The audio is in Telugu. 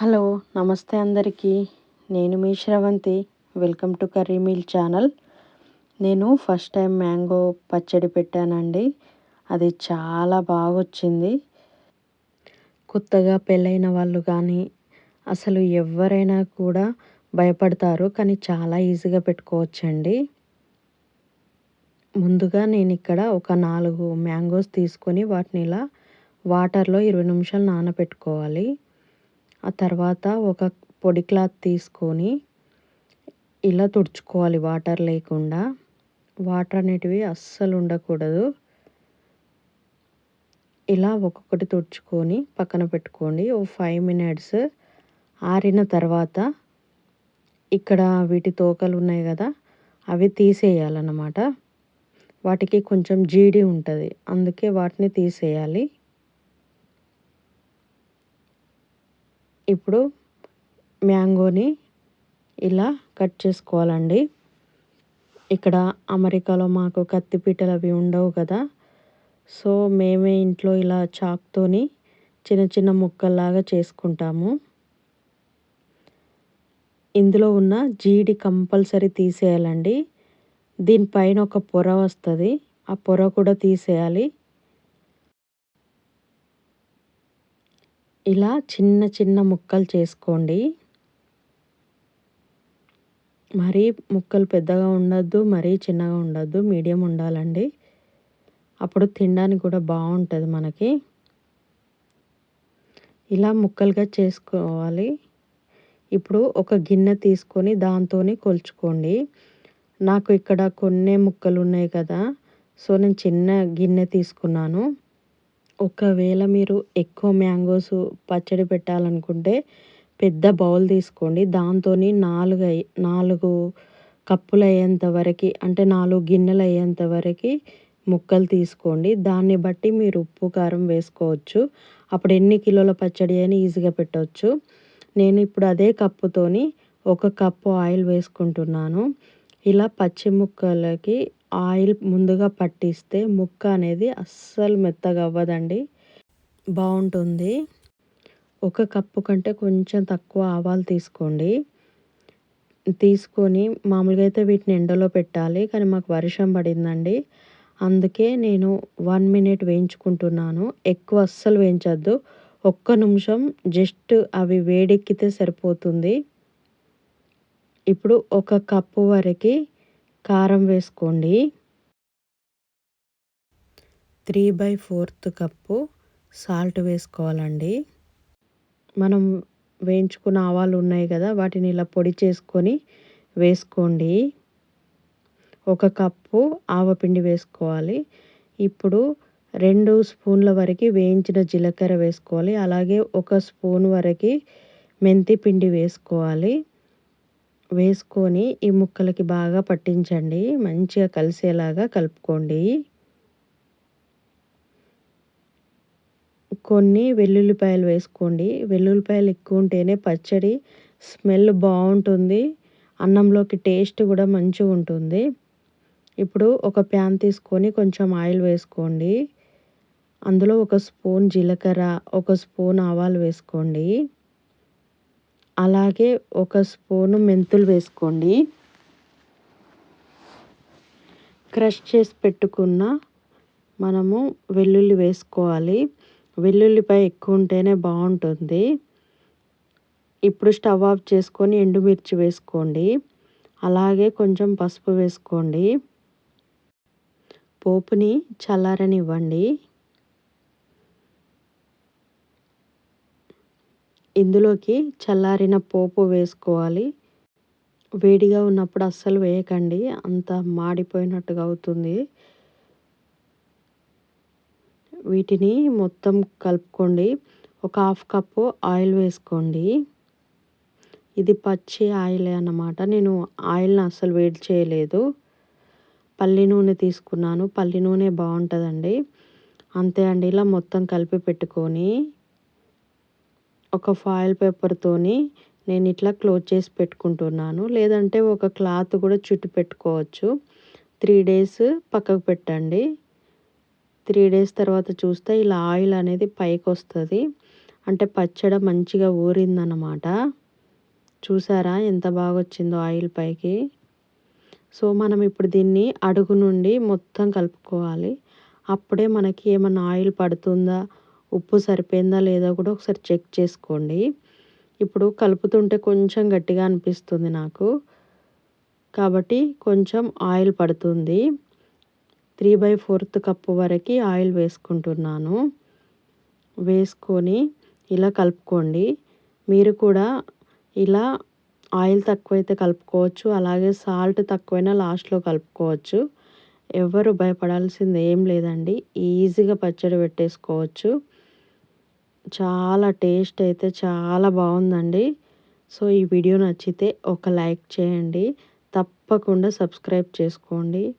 హలో నమస్తే అందరికీ. నేను మీ Sravanthi. Welcome to curry meal channel. నేను ఫస్ట్ టైం మ్యాంగో పచ్చడి పెట్టానండి. అది చాలా బాగా వచ్చింది కొత్తగా పెళ్ళైన వాళ్ళు కానీ అసలు ఎవరైనా కూడా భయపడతారు కానీ చాలా ఈజీగా పెట్టుకోవచ్చండి. ముందుగా నేను ఇక్కడ ఒక నాలుగు మ్యాంగోస్ తీసుకొని వాటిని ఇలా వాటర్లో ఇరవై నిమిషాలు నానబెట్టుకోవాలి. ఆ తర్వాత ఒక పొడి క్లాత్ తీసుకొని ఇలా తుడుచుకోవాలి వాటర్ లేకుండా. వాటర్ అనేటివి అస్సలు ఉండకూడదు. ఇలా ఒక్కొక్కటి తుడుచుకొని పక్కన పెట్టుకోండి. ఓ ఫైవ్ మినిట్స్ ఆరిన తర్వాత ఇక్కడ వీటి తోకలు ఉన్నాయి కదా అవి తీసేయాలన్నమాట. వాటికి కొంచెం జీడి ఉంటుంది అందుకే వాటిని తీసేయాలి. ఇప్పుడు మ్యాంగోని ఇలా కట్ చేసుకోవాలండి. ఇక్కడ అమెరికాలో మాకు కత్తిపీటలు అవి ఉండవు కదా. సో మేమే ఇంట్లో ఇలా చాక్తోని చిన్న చిన్న ముక్కల్లాగా చేసుకుంటాము. ఇందులో ఉన్న జీడి కంపల్సరీ తీసేయాలండి. దీనిపైన ఒక పొర వస్తుంది. ఆ పొర కూడా తీసేయాలి. ఇలా చిన్న చిన్న ముక్కలు చేసుకోండి. మరీ ముక్కలు పెద్దగా ఉండద్దు మరీ చిన్నగా ఉండద్దు మీడియం ఉండాలండి. అప్పుడు తినడానికి కూడా బాగుంటుంది మనకి. ఇలా ముక్కలుగా చేసుకోవాలి. ఇప్పుడు ఒక గిన్నె తీసుకొని దాంతో కొలుచుకోండి. నాకు ఇక్కడ కొన్ని ముక్కలు ఉన్నాయి కదా సో నేను చిన్న గిన్నె తీసుకున్నాను. ఒకవేళ మీరు ఎక్కువ మ్యాంగోస్ పచ్చడి పెట్టాలనుకుంటే పెద్ద బౌల్ తీసుకోండి. దాంతో నాలుగు నాలుగు కప్పులు అయ్యేంత వరకు అంటే నాలుగు గిన్నెలు అయ్యేంత వరకు ముక్కలు తీసుకోండి. దాన్ని బట్టి మీరు ఉప్పు కారం వేసుకోవచ్చు. అప్పుడు ఎన్ని కిలోల పచ్చడి అని ఈజీగా పెట్టవచ్చు నేను ఇప్పుడు అదే కప్పుతోని ఒక కప్పు ఆయిల్ వేసుకుంటున్నాను. ఇలా పచ్చి ముక్కలకి ఆయిల్ ముందుగా పట్టిస్తే ముక్క అనేది అస్సలు మెత్తగా అవ్వదండి. బాగుంటుంది. ఒక కప్పు కంటే కొంచెం తక్కువ ఆవాలు తీసుకోండి. తీసుకొని మామూలుగా అయితే వీటిని ఎండలో పెట్టాలి కానీ మాకు వర్షం పడిందండి. అందుకే నేను వన్ మినిట్ వేయించుకుంటున్నాను. ఎక్కువ అస్సలు వేయించద్దు. ఒక్క నిమిషం జస్ట్ అవి వేడెక్కితే సరిపోతుంది. ఇప్పుడు ఒక కప్పు వరకు కారం వేసుకోండి. Three by fourth cup salt వేసుకోవాలండి. మనం వేయించుకున్న ఆవాలు ఉన్నాయి కదా వాటిని ఇలా పొడి చేసుకొని వేసుకోండి. ఒక కప్పు ఆవపిండి వేసుకోవాలి. ఇప్పుడు రెండు స్పూన్ల వరకు వేయించిన జీలకర్ర వేసుకోవాలి. అలాగే ఒక స్పూన్ వరకు మెంతి పిండి వేసుకోవాలి. వేసుకొని ఈ ముక్కలకి బాగా పట్టించండి. మంచిగా కలిసేలాగా కలుపుకోండి. కొన్ని వెల్లుల్లిపాయలు వేసుకోండి. వెల్లుల్లిపాయలు ఎక్కువ ఉంటేనే పచ్చడి స్మెల్ బాగుంటుంది. అన్నంలోకి టేస్ట్ కూడా మంచిగా ఉంటుంది. ఇప్పుడు ఒక ప్యాన్ తీసుకొని కొంచెం ఆయిల్ వేసుకోండి. అందులో ఒక స్పూన్ జీలకర్ర ఒక స్పూన్ ఆవాలు వేసుకోండి. అలాగే ఒక స్పూను మెంతులు వేసుకోండి. క్రష్ చేసి పెట్టుకున్న మనము వెల్లుల్లి వేసుకోవాలి. వెల్లుల్లిపాయ ఎక్కువ ఉంటేనే బాగుంటుంది. ఇప్పుడు స్టవ్ ఆఫ్ చేసుకొని ఎండుమిర్చి వేసుకోండి. అలాగే కొంచెం పసుపు వేసుకోండి. పోపుని చల్లారనివ్వండి. ఇందులోకి చల్లారిన పోపు వేసుకోవాలి. వేడిగా ఉన్నప్పుడు అస్సలు వేయకండి అంత మాడిపోయినట్టుగా అవుతుంది. వీటిని మొత్తం కలుపుకోండి. ఒక హాఫ్ కప్పు ఆయిల్ వేసుకోండి. ఇది పచ్చి ఆయిలే అన్నమాట. నేను ఆయిల్ని అస్సలు వేడి చేయలేదు. పల్లి నూనె తీసుకున్నాను. పల్లి నూనె బాగుంటుందండి. అంతే అండి ఇలా మొత్తం కలిపి పెట్టుకొని ఒక ఫాయిల్ పేపర్తోని నేను ఇట్లా క్లోజ్ చేసి పెట్టుకుంటున్నాను. లేదంటే ఒక క్లాత్ కూడా చుట్టి పెట్టుకోవచ్చు. త్రీ డేస్ పక్కకు పెట్టండి. త్రీ డేస్ తర్వాత చూస్తే ఇలా ఆయిల్ అనేది పైకి వస్తుంది అంటే పచ్చడి మంచిగా ఊరిందనమాట చూసారా ఎంత బాగా వచ్చిందో ఆయిల్ పైకి? సో మనం ఇప్పుడు దీన్ని అడుగు నుండి మొత్తం కలుపుకోవాలి. అప్పుడే మనకి ఏమన్నా ఆయిల్ పడుతుందా? ఉప్పు సరిపోయిందా లేదా కూడా ఒకసారి చెక్ చేసుకోండి. ఇప్పుడు కలుపుతుంటే కొంచెం గట్టిగా అనిపిస్తుంది నాకు. కాబట్టి కొంచెం ఆయిల్ పడుతుంది. త్రీ బై ఫోర్త్ కప్పు వరకు ఆయిల్ వేసుకుంటున్నాను. వేసుకొని ఇలా కలుపుకోండి. మీరు కూడా ఇలా ఆయిల్ తక్కువైతే కలుపుకోవచ్చు. అలాగే సాల్ట్ తక్కువైనా లాస్ట్లో కలుపుకోవచ్చు. ఎవరు భయపడాల్సింది ఏం లేదండి. ఈజీగా పచ్చడి పెట్టేసుకోవచ్చు. చాలా టేస్ట్ అయితే చాలా బాగుందండి. సో ఈ వీడియో నచ్చితే ఒక లైక్ చేయండి. తప్పకుండా సబ్స్క్రైబ్ చేసుకోండి.